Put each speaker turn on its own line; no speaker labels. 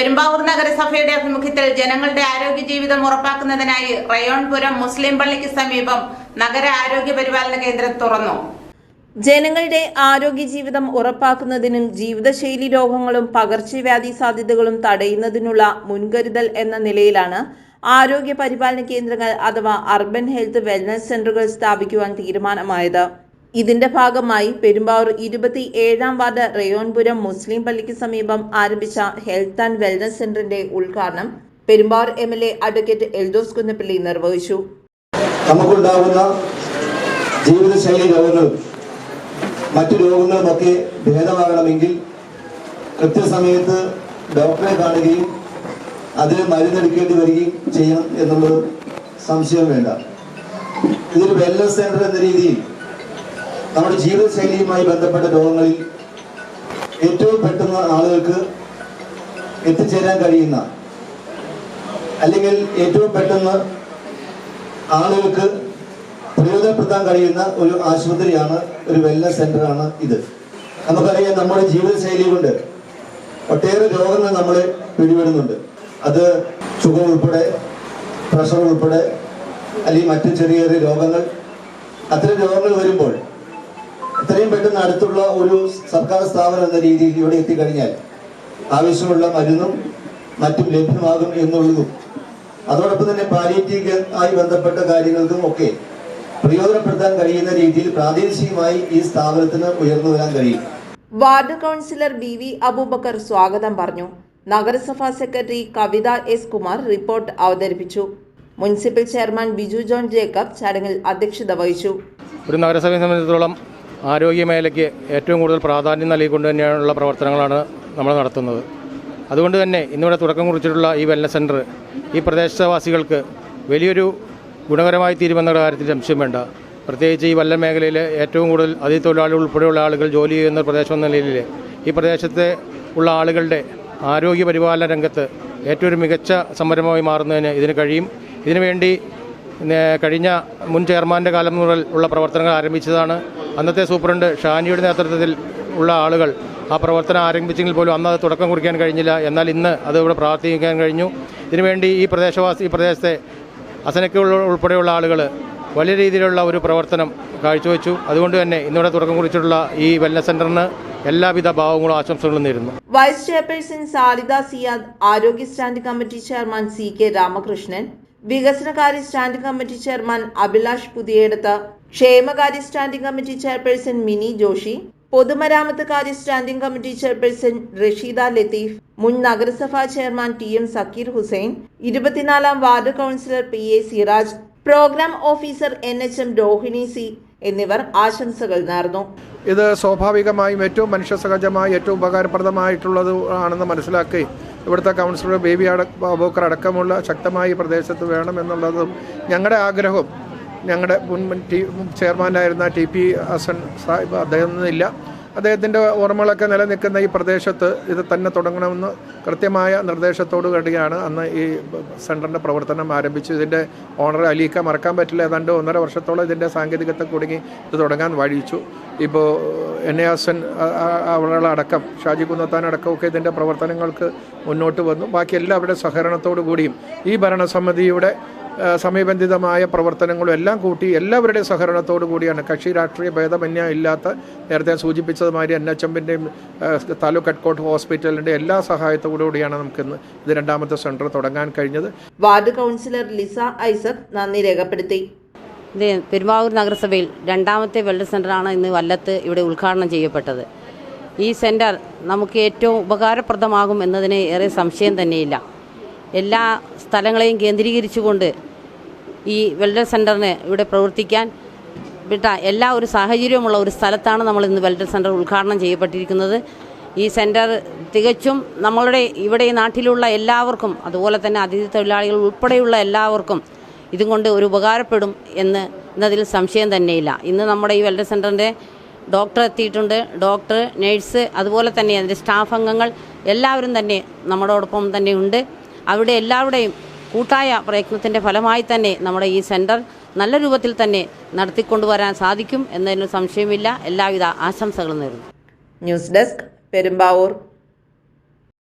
പെരുമ്പാവൂർ നഗരസഭയുടെ ആഭിമുഖ്യത്തിൽ ജനങ്ങളുടെ ആരോഗ്യ ജീവിതം ഉറപ്പാക്കുന്നതിനായി റയോൺപുരം മുസ്ലിം പള്ളിക്ക് സമീപം നഗര ആരോഗ്യ പരിപാലന കേന്ദ്രം തുറന്നു.
ജനങ്ങളുടെ ആരോഗ്യ ജീവിതം ഉറപ്പാക്കുന്നതിനും ജീവിതശൈലി രോഗങ്ങളും പകർച്ചവ്യാധി സാധ്യതകളും തടയുന്നതിനുള്ള മുൻകരുതൽ എന്ന നിലയിലാണ് ആരോഗ്യ പരിപാലന കേന്ദ്രങ്ങൾ അഥവാ അർബൻ ഹെൽത്ത് വെൽനസ് സെന്ററുകൾ സ്ഥാപിക്കുവാൻ തീരുമാനമായത്. ഇതിന്റെ ഭാഗമായി പെരുമ്പാവൂർ ഇരുപത്തി ഏഴാം വാർഡ് റയോൺപുരം മുസ്ലിം പള്ളിക്ക് സമീപം ആരംഭിച്ച ഹെൽത്ത് ആൻഡ് വെൽനസ് സെന്ററിന്റെ ഉദ്ഘാടനം Perumbavoor M L A advocate Eldhose Kunnappilly നിർവഹിച്ചു.
നമുക്കുണ്ടാകുന്ന ജീവിതശൈലി രോഗങ്ങൾ മറ്റു രോഗങ്ങളുമൊക്കെ ഭേദമാകണമെങ്കിൽ കൃത്യസമയത്ത് ഡോക്ടറെ കാണുകയും അതിന് മരുന്നെടുക്കേണ്ടി വരികയും ചെയ്യണം എന്നുള്ളത് സംശയം വേണ്ട. ഇതൊരു വെൽനസ് സെന്റർ എന്ന രീതിയിൽ നമ്മുടെ ജീവിതശൈലിയുമായി ബന്ധപ്പെട്ട രോഗങ്ങളിൽ ഏറ്റവും പെട്ടെന്ന് ആളുകൾക്ക് എത്തിച്ചേരാൻ കഴിയുന്ന അല്ലെങ്കിൽ ഏറ്റവും പെട്ടെന്ന് ആളുകൾക്ക് പ്രയോജനപ്പെടുത്താൻ കഴിയുന്ന ഒരു ആശുപത്രിയാണ് ഒരു വെൽനസ് സെന്ററാണ് ഇത്. നമുക്കറിയാം നമ്മുടെ ജീവിതശൈലി കൊണ്ട് ഒട്ടേറെ രോഗങ്ങൾ നമ്മളെ പിടിപെടുന്നുണ്ട്. അത് ഷുഗർ ഉൾപ്പെടെ പ്രഷർ ഉൾപ്പെടെ അല്ലെങ്കിൽ മറ്റു ചെറിയ ചെറിയ രോഗങ്ങൾ. അത്തരം രോഗങ്ങൾ വരുമ്പോൾ എത്രയും പെട്ടെന്ന് അടുത്തുള്ള ഒരു സർക്കാർ സ്ഥാപനം എന്ന രീതിയിൽ ഇവിടെ എത്തിക്കഴിഞ്ഞാൽ ആവശ്യമുള്ള മരുന്നും മറ്റും ലഭ്യമാകും എന്നുള്ളതും അതോടൊപ്പം തന്നെ പാലിയേറ്റീവ് ആയി ബന്ധപ്പെട്ട കാര്യങ്ങൾക്കും ഒക്കെ പ്രയോജനപ്പെടുത്താൻ കഴിയുന്ന രീതിയിൽ പ്രാദേശികമായി ഈ സ്ഥാപനത്തിന് ഉയർന്നു വരാൻ കഴിയും.
Ward councillor B V Aboobacker സ്വാഗതം പറഞ്ഞു. നഗരസഭാ secretary Kavitha S Kumar report അവതരിപ്പിച്ചു. മുനിസിപ്പൽ ചെയർമാൻ ബിജു ജോൺ ജേക്കബ് ചടങ്ങിൽ അധ്യക്ഷത വഹിച്ചു.
ഒരു നഗരസഭയെ സംബന്ധിച്ചിടത്തോളം ആരോഗ്യ മേഖലയ്ക്ക് ഏറ്റവും കൂടുതൽ പ്രാധാന്യം നൽകിക്കൊണ്ട് തന്നെയുള്ള പ്രവർത്തനങ്ങളാണ് നമ്മൾ നടത്തുന്നത്. അതുകൊണ്ട് തന്നെ ഇന്നിവിടെ തുടക്കം കുറിച്ചിട്ടുള്ള ഈ വെൽനസ് സെന്റർ ഈ പ്രദേശവാസികൾക്ക് വലിയൊരു ഗുണകരമായി തീരുമെന്ന കാര്യത്തിൽ സംശയം വേണ്ട. പ്രത്യേകിച്ച് ഈ വല്ല മേഖലയിൽ ഏറ്റവും കൂടുതൽ അതിഥി തൊഴിലാളികൾ ഉൾപ്പെടെയുള്ള ആളുകൾ ജോലി ചെയ്യുന്ന പ്രദേശം എന്ന നിലയിൽ ഈ പ്രദേശത്തെ ഉള്ള ആളുകളുടെ ആരോഗ്യ പരിപാലന രംഗത്ത് ഏറ്റവും മികച്ച സംരംഭമായി മാറുന്നതിന് ഇതിന് കഴിയും. ഇതിനുവേണ്ടി കഴിഞ്ഞ മുൻ ചെയർമാന്റെ കാലം മുതൽ ഉള്ള പ്രവർത്തനങ്ങൾ ആരംഭിച്ചതാണ്. അന്നത്തെ സൂപ്രണ്ട് ഷാനിയുടെ നേതൃത്വത്തിൽ ഉള്ള ആളുകൾ ആ പ്രവർത്തനം ആരംഭിച്ചെങ്കിൽ പോലും അന്ന് അത് തുടക്കം കുറിക്കാൻ കഴിഞ്ഞില്ല. എന്നാൽ ഇന്ന് അത് ഇവിടെ പ്രാർത്ഥിക്കാൻ കഴിഞ്ഞു. ഇതിനുവേണ്ടി ഈ പ്രദേശവാസി ഈ പ്രദേശത്തെ അസനക്ക് ഉൾപ്പെടെയുള്ള ആളുകൾ വലിയ രീതിയിലുള്ള ഒരു പ്രവർത്തനം കാഴ്ചവെച്ചു. അതുകൊണ്ട് തന്നെ ഇന്നിവിടെ തുടക്കം കുറിച്ചിട്ടുള്ള ഈ വെൽനസ് സെന്ററിന് എല്ലാവിധ ഭാവങ്ങളും ആശംസകളും നേരുന്നു.
വൈസ് ചെയർപേഴ്സൺ സാരിദ സിയാദ് ആരോഗ്യ stand committee chairman C K Ramakrishnan വികസനകാര്യ standing committee chairman Abhilash Puthiyedath ക്ഷേമകാര്യ standing committee chairperson Mini Joshi പൊതുമരാമത്ത് കാര്യ standing committee chairperson Rasheeda Latheef മുൻ നഗരസഭാ chairman T M Sakkeer Hussain ഇരുപത്തിനാലാം ward councillor P A Siraj programme officer N H M Rohini C എന്നിവർ ആശംസകൾ നേർന്നു.
ഇത് സ്വാഭാവികമായും ഏറ്റവും മനുഷ്യസഹജമായി ഏറ്റവും ഉപകാരപ്രദമായിട്ടുള്ളത് ആണെന്ന് മനസ്സിലാക്കി ഇവിടുത്തെ കൗൺസിലർ ബേബി അട അബൂക്കർ അടക്കമുള്ള ശക്തമായി പ്രദേശത്ത് വേണമെന്നുള്ളതും ഞങ്ങളുടെ ആഗ്രഹവും. ഞങ്ങളുടെ മുൻ ടി ചെയർമാനായിരുന്ന ടി പി ഹസൻ സാഹിബ് അദ്ദേഹം ഇന്നില്ല അദ്ദേഹത്തിന്റെ ഓർമ്മകളൊക്കെ നിലനിൽക്കുന്ന ഈ പ്രദേശത്ത് ഇത് തന്നെ തുടങ്ങണമെന്ന് കൃത്യമായ നിർദ്ദേശത്തോടു കൂടിയാണ് അന്ന് ഈ സെന്ററിന്റെ പ്രവർത്തനം ആരംഭിച്ചു ഇതിന്റെ ഓണർ അലീക്ക മറക്കാൻ പറ്റില്ല ഏതാണ്ട് ഒന്നര വർഷത്തോളം ഇതിന്റെ സാങ്കേതികത്തെ കുടുങ്ങി ഇത് തുടങ്ങാൻ വഴിച്ചു ഇപ്പോൾ എൻ എ ഹസൻ അവളടക്കം ഷാജി കുന്നത്താൻ അടക്കമൊക്കെ ഇതിന്റെ പ്രവർത്തനങ്ങൾക്ക് മുന്നോട്ട് വന്നു. ബാക്കി എല്ലാവരുടെ സഹകരണത്തോടു കൂടിയും ഈ ഭരണസമിതിയുടെ സമയബന്ധിതമായ പ്രവർത്തനങ്ങളും എല്ലാം കൂട്ടി എല്ലാവരുടെയും സഹകരണത്തോടു കൂടിയാണ്. കക്ഷി രാഷ്ട്രീയ ഭേദമന്യ ഇല്ലാത്ത നേരത്തെ സൂചിപ്പിച്ചതുമാതിരി എൻ എച്ച് എമ്മിന്റെയും താലൂക്ക് ഹെഡ്കോട്ട് ഹോസ്പിറ്റലിന്റെ എല്ലാ സഹായത്തോടു കൂടിയാണ് നമുക്കിന്ന് ഇത് രണ്ടാമത്തെ സെന്റർ തുടങ്ങാൻ കഴിഞ്ഞത്.
വാർഡ് കൗൺസിലർ ലിസ ഐസക് നന്ദി രേഖപ്പെടുത്തി.
പെരുമാവൂർ പെരുമ്പാവൂർ നഗരസഭയിൽ രണ്ടാമത്തെ വെൽനസ് സെന്ററാണ് ഇന്ന് വല്ലത്ത് ഇവിടെ ഉദ്ഘാടനം ചെയ്യപ്പെട്ടത്. ഈ സെന്റർ നമുക്ക് ഏറ്റവും ഉപകാരപ്രദമാകും എന്നതിന് ഏറെ സംശയം തന്നെയില്ല. എല്ലാ സ്ഥലങ്ങളെയും കേന്ദ്രീകരിച്ചുകൊണ്ട് ഈ വെൽഡർ സെന്ററിന് ഇവിടെ പ്രവർത്തിക്കാൻ വിട്ട എല്ലാ ഒരു സാഹചര്യവുമുള്ള ഒരു സ്ഥലത്താണ് നമ്മൾ ഇന്ന് വെൽഡർ സെന്റർ ഉദ്ഘാടനം ചെയ്യപ്പെട്ടിരിക്കുന്നത്. ഈ സെന്റർ തികച്ചും നമ്മളുടെ ഇവിടെ ഈ നാട്ടിലുള്ള എല്ലാവർക്കും അതുപോലെ തന്നെ അതിഥി തൊഴിലാളികൾ ഉൾപ്പെടെയുള്ള എല്ലാവർക്കും ഇതും കൊണ്ട് ഒരു ഉപകാരപ്പെടും എന്ന് എന്നതിൽ സംശയം തന്നെയില്ല. ഇന്ന് നമ്മുടെ ഈ വെൽഡർ സെന്ററിന്റെ ഡോക്ടർ എത്തിയിട്ടുണ്ട്. ഡോക്ടർ നേഴ്സ് അതുപോലെ തന്നെ അതിന്റെ സ്റ്റാഫ് അംഗങ്ങൾ എല്ലാവരും തന്നെ നമ്മളോടൊപ്പം തന്നെ ഉണ്ട്. അവിടെ എല്ലാവരുടെയും കൂട്ടായ പ്രയത്നത്തിന്റെ ഫലമായി തന്നെ നമ്മുടെ ഈ സെന്റർ നല്ല രൂപത്തിൽ തന്നെ നടത്തിക്കൊണ്ടുവരാൻ സാധിക്കും എന്നതിന് സംശയമില്ല എല്ലാവിധ ആശംസകളും നേരുന്നു.
News desk Perumbavoor.